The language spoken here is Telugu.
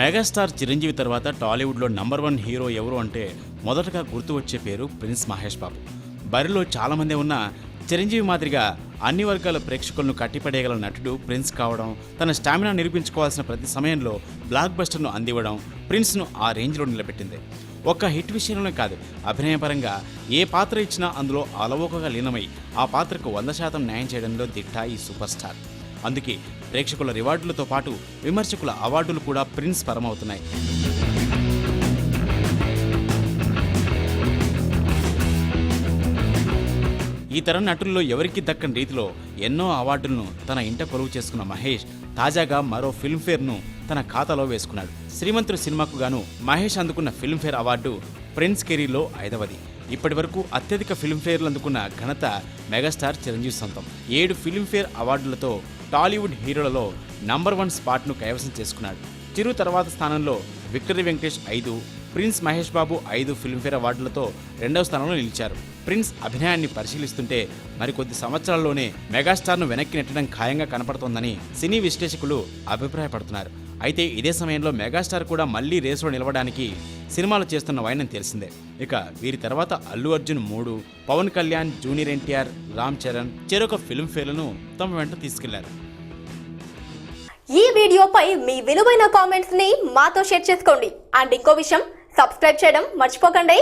మెగాస్టార్ చిరంజీవి తర్వాత టాలీవుడ్లో నంబర్ వన్ హీరో ఎవరు అంటే మొదటగా గుర్తు వచ్చే పేరు ప్రిన్స్ మహేష్ బాబు. బరిలో చాలామంది ఉన్న చిరంజీవి మాదిరిగా అన్ని వర్గాల ప్రేక్షకులను కట్టిపడేయగల నటుడు ప్రిన్స్ కావడం తన స్టామినా నిరూపించుకోవాల్సిన ప్రతి సమయంలో బ్లాక్ బస్టర్ను అందివ్వడం ప్రిన్స్ను ఆ రేంజ్లో నిలబెట్టింది. ఒక్క హిట్ విషయంలోనే కాదు అభినయపరంగా ఏ పాత్ర ఇచ్చినా అందులో అలవోకగా లీనమై ఆ పాత్రకు వంద శాతం న్యాయం చేయడంలో దిట్ట ఈ సూపర్ స్టార్. అందుకే ప్రేక్షకుల రివార్డులతో పాటు విమర్శకుల అవార్డులు కూడా ప్రిన్స్ పరమవుతున్నాయి. ఈ తరం నటుల్లో ఎవరికి దక్కని రీతిలో ఎన్నో అవార్డులను తన ఇంట కొలువు చేసుకున్న మహేష్ తాజాగా మరో ఫిల్మ్ఫేర్ను తన ఖాతాలో వేసుకున్నాడు. శ్రీమంతుడు సినిమాకు గాను మహేష్ అందుకున్న ఫిల్మ్ఫేర్ అవార్డు ప్రిన్స్ కెరీర్లో ఐదవది. ఇప్పటి వరకు అత్యధిక ఫిల్మ్ఫేర్లు అందుకున్న ఘనత మెగాస్టార్ చిరంజీవి సొంతం. ఏడు ఫిల్మ్ఫేర్ అవార్డులతో టాలీవుడ్ హీరోలలో నంబర్ వన్ స్పాట్ను కైవసం చేసుకున్నాడు. చిరు తర్వాత స్థానంలో విక్టరీ వెంకటేష్ ఐదు ప్రిన్స్ మహేష్ బాబు ఐదు ఫిల్మ్ఫేర్ అవార్డులతో రెండవ స్థానంలో నిలిచారు. ప్రిన్స్ అభినయాన్ని పరిశీలిస్తుంటే మరికొద్ది సంవత్సరాల్లోనే మెగాస్టార్ను వెనక్కి నెట్టడం ఖాయంగా కనపడుతోందని సినీ విశ్లేషకులు అభిప్రాయపడుతున్నారు. అయితే ఇదే సమయంలో మెగాస్టార్ కూడా మళ్ళీ రేసులో నిలవడానికి సినిమాలు చేస్తున్న వైనం తెలిసిందే. ఇక వీరి తర్వాత అల్లు అర్జున్ మూడు పవన్ కళ్యాణ్ జూనియర్ ఎన్టీఆర్ రామ్ చరణ్ చెరొక ఫిల్మ్ఫేర్లను తమ వెంట తీసుకెళ్ళారు. ఈ వీడియోపై మీ విలువైన కామెంట్స్ని మాతో షేర్ చేసుకోండి. అండ్ ఇంకో విషయం సబ్స్క్రైబ్ చేయడం మర్చిపోకండి.